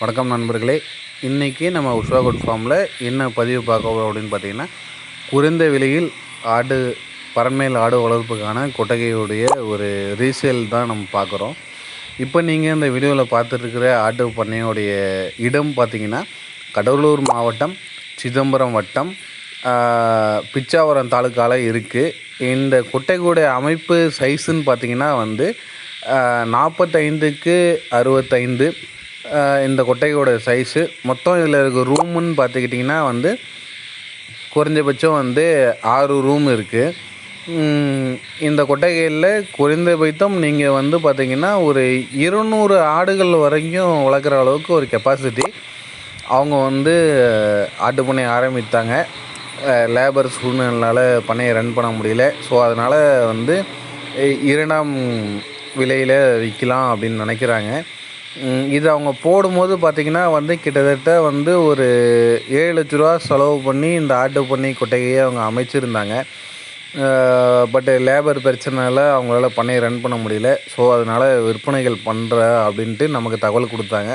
வணக்கம் நண்பர்களே. இன்றைக்கி நம்ம உஷா குட் ஃபார்மில் என்ன பதிவு பார்க்க போகிறோம் அப்படின்னு பார்த்தீங்கன்னா குறைந்த விலையில் ஆடு பரண்மேல் ஆடு வளர்ப்புக்கான கொட்டகையுடைய ஒரு ரீசேல் தான் நம்ம பார்க்குறோம். இப்போ நீங்கள் இந்த வீடியோவில் பார்த்துருக்கிற ஆட்டு பண்ணையோடைய இடம் பார்த்தீங்கன்னா கடலூர் மாவட்டம் சிதம்பரம் வட்டம் பிச்சாவரம் தாலுக்காவில் இருக்குது இந்த கொட்டைக்கூடைய அமைப்பு சைஸுன்னு பார்த்தீங்கன்னா வந்து நாற்பத்தைந்துக்கு அறுபத்தைந்து இந்த கொட்டையோட சைஸு மொத்தம் இதில் இருக்க ரூமுன்னு பார்த்துக்கிட்டிங்கன்னா வந்து குறைஞ்சபட்சம் வந்து ஆறு ரூம் இருக்குது இந்த கொட்டகையில் குறைந்தபட்சம் நீங்கள் வந்து பார்த்தீங்கன்னா ஒரு இருநூறு ஆடுகள் வரைக்கும் வளர்க்குற அளவுக்கு ஒரு கெப்பாசிட்டி அவங்க வந்து ஆட்டு பண்ணையை ஆரம்பித்தாங்க. லேபர் சூழ்நிலையால் பண்ணையை ரன் பண்ண முடியல. ஸோ அதனால் வந்து இரண்டாம் விலையில் விற்கலாம் அப்படின்னு நினைக்கிறாங்க. இது அவங்க போடும்போது பார்த்திங்கன்னா வந்து கிட்டத்தட்ட வந்து ஒரு ஏழு லட்ச ரூபா செலவு பண்ணி இந்த ஆட்டு பண்ணி கொட்டகையை அவங்க அமைச்சிருந்தாங்க. பட்டு லேபர் பிரச்சனைனால அவங்களால பண்ணையை ரன் பண்ண முடியல. ஸோ அதனால் விற்பனைகள் பண்ணுற அப்படின்ட்டு நமக்கு தகவல் கொடுத்தாங்க.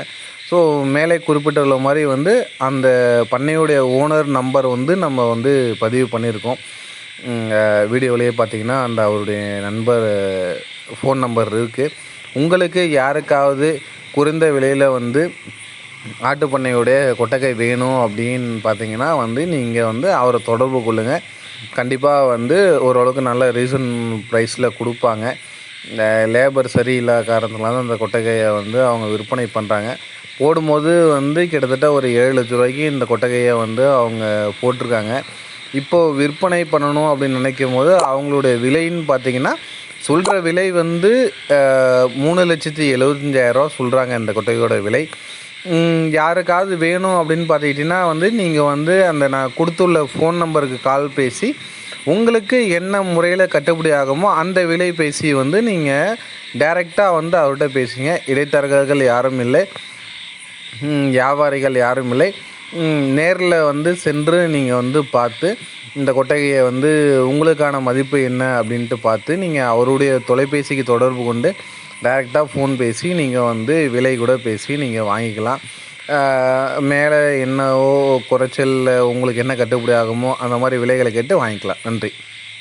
ஸோ மேலே குறிப்பிட்டுள்ள மாதிரி வந்து அந்த பண்ணையுடைய ஓனர் நம்பர் வந்து நம்ம வந்து பதிவு பண்ணியிருக்கோம். வீடியோவிலேயே பார்த்தீங்கன்னா அந்த அவருடைய நண்பர் ஃபோன் நம்பர் இருக்குது உங்களுக்கு யாருக்காவது குறைந்த விலையில் வந்து ஆட்டு பண்ணையுடைய கொட்டகை வேணும் அப்படின்னு பார்த்தீங்கன்னா வந்து நீங்கள் வந்து அவரை தொடர்பு கொள்ளுங்கள் கண்டிப்பாக வந்து ஓரளவுக்கு நல்ல ரீசன் ப்ரைஸில் கொடுப்பாங்க. இந்த லேபர் சரியில்லாத காரணத்தினால தான் அந்த கொட்டகையை வந்து அவங்க விற்பனை பண்ணுறாங்க போடும்போது வந்து கிட்டத்தட்ட ஒரு ஏழு லட்ச ரூபாய்க்கு இந்த கொட்டகையை வந்து அவங்க போட்டிருக்காங்க. இப்போது விற்பனை பண்ணணும் அப்படின்னு நினைக்கும் போது அவங்களுடைய விலைன்னு பார்த்தீங்கன்னா சொல்கிற விலை வந்து மூணு லட்சத்தி எழுபத்தஞ்சாயிரரூவா சொல்கிறாங்க இந்த கொட்டகையோட விலை. யாருக்காவது வேணும் அப்படின்னு பார்த்துக்கிட்டிங்கன்னா வந்து நீங்கள் வந்து அந்த நான் கொடுத்துள்ள ஃபோன் நம்பருக்கு கால் பேசி உங்களுக்கு என்ன முறையில் கட்டுப்படி ஆகுமோ அந்த விலை பேசி வந்து நீங்கள் டைரெக்டாக வந்து அவர்கிட்ட பேசுங்க. இடைத்தரகர்கள் யாரும் இல்லை. வியாபாரிகள் யாரும் இல்லை. நேரில் வந்து சென்று நீங்கள் வந்து பார்த்து இந்த கொட்டகையை வந்து உங்களுக்கான மதிப்பு என்ன அப்படின்ட்டு பார்த்து நீங்கள் அவருடைய தொலைபேசிக்கு தொடர்பு கொண்டு டைரெக்டாக ஃபோன் பேசி நீங்கள் வந்து விலை கூட பேசி நீங்கள் வாங்கிக்கலாம். மேலே என்னவோ குறைச்சல் உங்களுக்கு என்ன கட்டுப்படி ஆகுமோ அந்த மாதிரி விலைகளை கேட்டு வாங்கிக்கலாம். நன்றி.